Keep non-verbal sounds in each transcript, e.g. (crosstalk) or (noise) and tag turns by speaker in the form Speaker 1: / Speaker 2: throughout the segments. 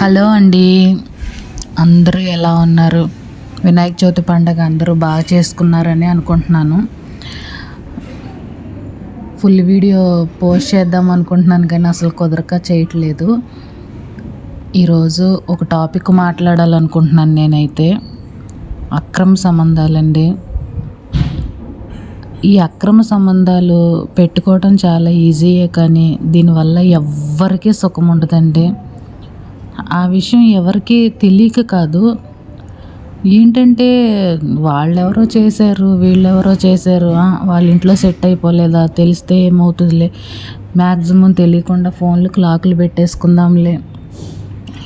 Speaker 1: Hello అండి. అందరూ ఎలా ఉన్నారు? వినాయక చవితి పండగ అందరూ బాగా చేసుకున్నారని అనుకుంటున్నాను. ఫుల్ వీడియో పోస్ట్ చేద్దాం అనుకుంటున్నాను కానీ అసలు కుదరక చేయట్లేదు. ఈరోజు ఒక టాపిక్ మాట్లాడాలనుకుంటున్నాను నేనైతే. అక్రమ సంబంధాలండి. ఈ అక్రమ సంబంధాలు పెట్టుకోవడం చాలా ఈజీయే కానీ దీనివల్ల ఎవ్వరికీ సుఖం ఉండదండి. ఆ విషయం ఎవరికి తెలియక కాదు. ఏంటంటే వాళ్ళెవరో చేశారు వీళ్ళెవరో చేశారు వాళ్ళ ఇంట్లో సెట్ అయిపోలేదా తెలిస్తే ఏమవుతుందిలే. మ్యాక్సిమం తెలియకుండా ఫోన్లు క్లాకులు పెట్టేసుకుందాంలే.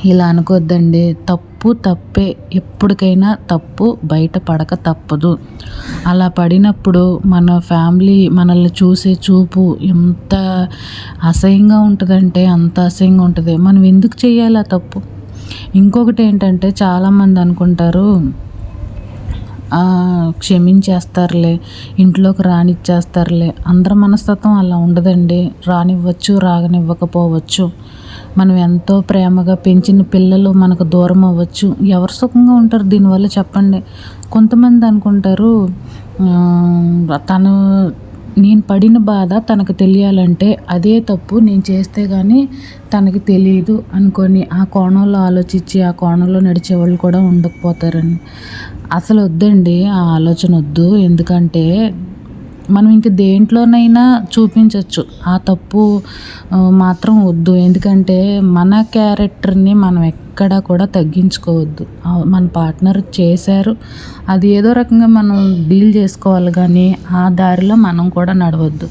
Speaker 1: ఇలా అనుకోద్దండి తప్పు తప్పు తప్పే. ఎప్పటికైనా తప్పు బయట పడక తప్పదు. అలా పడినప్పుడు మన ఫ్యామిలీ మనల్ని చూసే చూపు ఎంత అసహ్యంగా ఉంటుందంటే అంత అసహ్యంగా ఉంటుంది. మనం ఎందుకు చేయాలి ఆ తప్పు? ఇంకొకటి ఏంటంటే చాలామంది అనుకుంటారు క్షమించేస్తారులే ఇంట్లోకి రానిచ్చేస్తారులే. అందరి మనస్తత్వం అలా ఉండదండి. రానివ్వచ్చు రాగనివ్వకపోవచ్చు. మనం ఎంతో ప్రేమగా పెంచిన పిల్లలు మనకు దూరం అవ్వచ్చు. ఎవరు సుఖంగా ఉంటారు? దీనివల్ల చెప్పండి. కొంతమంది అనుకుంటారు తను నేను పడిన బాధ తనకు తెలియాలంటే అదే తప్పు నేను చేస్తే కానీ తనకి తెలియదు అనుకొని ఆ కోణంలో ఆలోచించి ఆ కోణంలో నడిచే వాళ్ళు కూడా ఉండకపోతారని అసలు వద్దండి ఆ ఆలోచన వద్దు. ఎందుకంటే మనం ఇంక దేంట్లోనైనా చూపించవచ్చు ఆ తప్పు మాత్రం వద్దు. ఎందుకంటే మన క్యారెక్టర్ని మనం ఎక్కడా కూడా తగ్గించుకోవద్దు. మన పార్ట్నర్ చేశారు. అది ఏదో రకంగా మనం డీల్ చేసుకోవాలి కానీ ఆ దారిలో మనం కూడా నడవద్దు.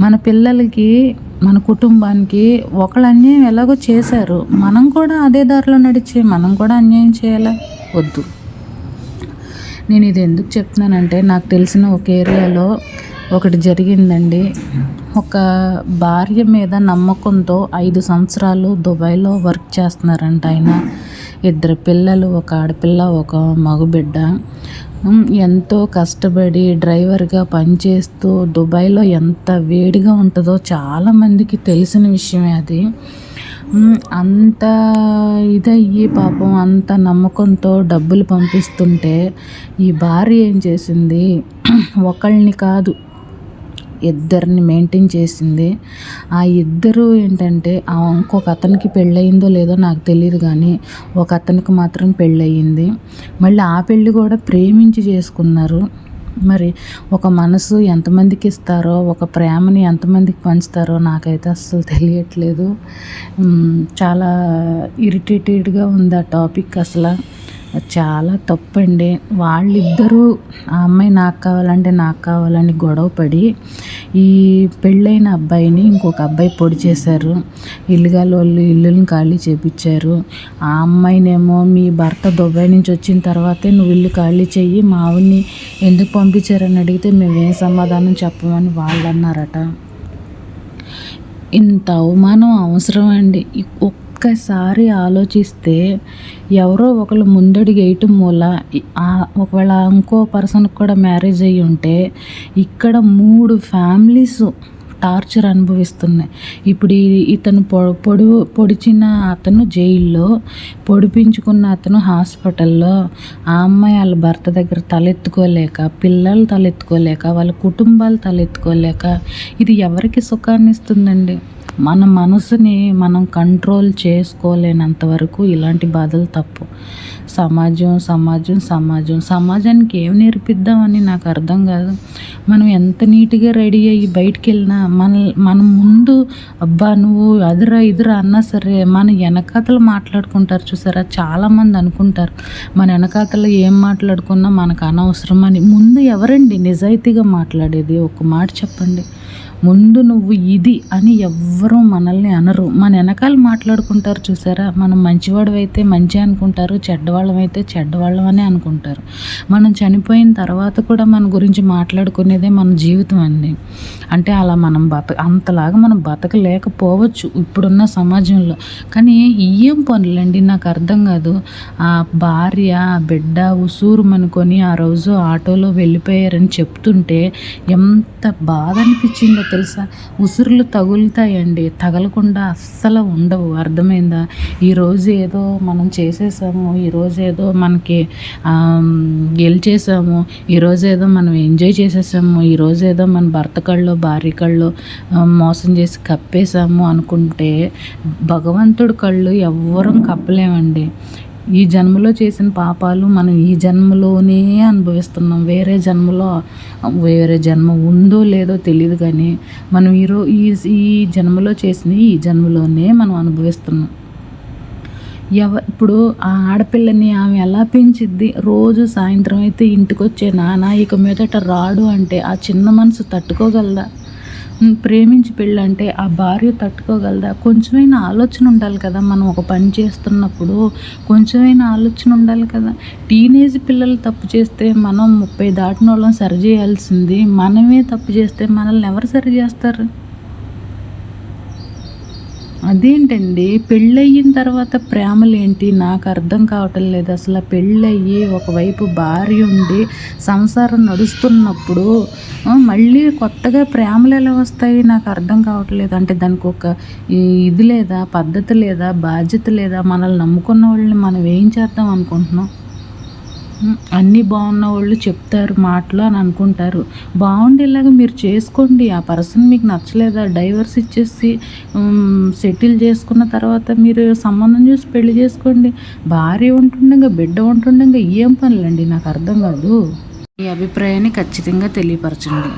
Speaker 1: మన పిల్లలకి మన కుటుంబానికి ఒకళ్ళు అన్యాయం ఎలాగో చేశారు. మనం కూడా అదే దారిలో నడిచి మనం కూడా అన్యాయం చేయాలా? వద్దు. నేను ఇది ఎందుకు చెప్తున్నానంటే నాకు తెలిసిన ఒక ఏరియాలో ఒకటి జరిగిందండి. ఒక భార్య మీద నమ్మకంతో ఐదు సంవత్సరాలు దుబాయ్లో వర్క్ చేస్తున్నారంట ఆయన. ఇద్దరు పిల్లలు ఒక ఆడపిల్ల ఒక మగబిడ్డ. ఎంతో కష్టపడి డ్రైవర్గా పనిచేస్తూ దుబాయ్లో ఎంత వేడిగా ఉంటుందో చాలామందికి తెలిసిన విషయమే అది. అంత ఇదయ్యి పాపం అంత నమ్మకంతో డబ్బులు పంపిస్తుంటే ఈ భార్య ఏం చేసింది? (clears throat) ఒకళ్ళని కాదు ఇద్దరిని మెయింటైన్ చేసింది. ఆ ఇద్దరు ఏంటంటే ఇంకొక అతనికి పెళ్ళయిందో లేదో నాకు తెలియదు కానీ ఒక అతనికి మాత్రం పెళ్ళయింది. మళ్ళీ ఆ పెళ్ళి కూడా ప్రేమించి చేసుకున్నారు. మరి ఒక మనసు ఎంతమందికి ఇస్తారో ఒక ప్రేమని ఎంతమందికి పంచుతారో నాకైతే అస్సలు తెలియట్లేదు. చాలా ఇరిటేటెడ్గా ఉంది ఆ టాపిక్ అసలు. చాలా తప్పండి. వాళ్ళిద్దరూ ఆ అమ్మాయి నాకు కావాలంటే నాకు కావాలని గొడవ పడి ఈ పెళ్ళైన అబ్బాయిని ఇంకొక అబ్బాయి పొడి చేశారు. ఇల్లుగాల వాళ్ళు ఇల్లుని ఖాళీ చేపించారు ఆ అమ్మాయినేమో మీ భర్త దుబాయ్ నుంచి వచ్చిన తర్వాతే నువ్వు ఇల్లు ఖాళీ చెయ్యి మా ఆవిడ్ని ఎందుకు పంపించారని అడిగితే మేమేం సమాధానం చెప్పమని వాళ్ళు అన్నారట ఇంత అవమానం అవసరం అండి ఒక్కసారి ఆలోచిస్తే ఎవరో ఒకళ్ళు ముందడుగు వేయటం మూల ఒకవేళ ఇంకో పర్సన్కి కూడా మ్యారేజ్ అయ్యి ఉంటే ఇక్కడ మూడు ఫ్యామిలీస్ టార్చర్ అనుభవిస్తున్నాయి. ఇప్పుడు ఇతను పొ పొడి పొడిచిన అతను జైల్లో పొడిపించుకున్న అతను హాస్పిటల్లో ఆ అమ్మాయి వాళ్ళ భర్త దగ్గర తలెత్తుకోలేక పిల్లలు తలెత్తుకోలేక వాళ్ళ కుటుంబాలు తలెత్తుకోలేక ఇది ఎవరికి సుఖాన్ని ఇస్తుందండి మన మనసుని మనం కంట్రోల్ చేసుకోలేనంత వరకు ఇలాంటి బాధలు తప్పు. సమాజం సమాజం సమాజం. సమాజానికి ఏం నేర్పిద్దామని నాకు అర్థం కాదు. మనం ఎంత నీట్గా రెడీ అయ్యి బయటికి వెళ్ళినా మన మనం ముందు అబ్బా నువ్వు అదిరా ఇదిరా అన్నా సరే మన వెనకాతలు మాట్లాడుకుంటారు చూసారా? చాలామంది అనుకుంటారు మన వెనకాతలు ఏం మాట్లాడుకున్నా మనకు అనవసరం అని. ముందు ఎవరండి నిజాయితీగా మాట్లాడేది? ఒక మాట చెప్పండి. ముందు నువ్వు ఇది అని ఎవ్వరూ మనల్ని అనరు. మన వెనకాల మాట్లాడుకుంటారు చూసారా? మనం మంచివాడు అయితే మంచి అనుకుంటారు చెడ్డవాళ్ళం అయితే చెడ్డవాళ్ళం అని అనుకుంటారు. మనం చనిపోయిన తర్వాత కూడా మన గురించి మాట్లాడుకునేదే మన జీవితం అండి. అంటే అలా మనం బత అంతలాగా మనం బతకలేకపోవచ్చు ఇప్పుడున్న సమాజంలో. కానీ ఏం పనులండి? నాకు అర్థం కాదు. ఆ భార్య బిడ్డ ఉసూరు అనుకొని ఆ రోజు ఆటోలో వెళ్ళిపోయారని చెప్తుంటే ఎంత బాధ అనిపించింది. తెలుసా? ఉసురులు తగులుతాయండి. తగలకుండా అస్సలు ఉండవు. అర్థమైందా? ఈరోజు ఏదో మనం చేసేసాము ఈరోజు ఏదో మనకి గెలిచేసాము ఈరోజు ఏదో మనం ఎంజాయ్ చేసేసాము ఈరోజు ఏదో మన భర్త కళ్ళు భార్య కళ్ళు మోసం చేసి కప్పేశాము అనుకుంటే భగవంతుడి కళ్ళు ఎవ్వరం కప్పలేమండి. ఈ జన్మలో చేసిన పాపాలు మనం ఈ జన్మలోనే అనుభవిస్తున్నాం. వేరే జన్మలో వేరే జన్మ ఉందో లేదో తెలియదు కానీ మనం ఈరో ఈ ఈ జన్మలో చేసిన ఈ జన్మలోనే మనం అనుభవిస్తున్నాం. ఎవ ఇప్పుడు ఆ ఆడపిల్లని ఆమె ఎలా పెంచిద్ది? రోజు సాయంత్రం అయితే ఇంటికి వచ్చే నాన్న ఇక మీదట రాడు అంటే ఆ చిన్న మనసు తట్టుకోగలదా? ప్రేమించి పెళ్ళంటే ఆ భార్య తట్టుకోగలదా? కొంచెమైనా ఆలోచన ఉండాలి కదా మనం ఒక పని చేస్తున్నప్పుడు. కొంచెమైనా ఆలోచన ఉండాలి కదా. టీనేజ్ పిల్లలు తప్పు చేస్తే మనం ముప్పై దాటిన వాళ్ళం సరి చేయాల్సింది. మనమే తప్పు చేస్తే మనల్ని ఎవరు సరి చేస్తారు? అదేంటండి? పెళ్ళయిన తర్వాత ప్రేమలు ఏంటి నాకు అర్థం కావటం లేదు. అసలు పెళ్ళయ్యి ఒకవైపు భార్య ఉండి సంసారం నడుస్తున్నప్పుడు మళ్ళీ కొత్తగా ప్రేమలు ఎలా వస్తాయి? నాకు అర్థం కావట్లేదు అంటే దానికి ఒక ఇది లేదా పద్ధతి లేదా బాధ్యత లేదా మనల్ని నమ్ముకున్న వాళ్ళని మనం ఏం చేద్దాం అనుకుంటున్నాం? అన్నీ బాగున్న వాళ్ళు చెప్తారు మాటలు అని అనుకుంటారు. బాగుండేలాగా మీరు చేసుకోండి. ఆ పర్సన్ మీకు నచ్చలేదా? డైవర్స్ ఇచ్చేసి సెటిల్ చేసుకున్న తర్వాత మీరు సంబంధం చూసి పెళ్ళి చేసుకోండి. భార్య ఉంటుండగా బిడ్డ ఉంటుండగా ఏం పనులండి? నాకు అర్థం కాదు. ఈ అభిప్రాయాన్ని ఖచ్చితంగా తెలియపరచండి.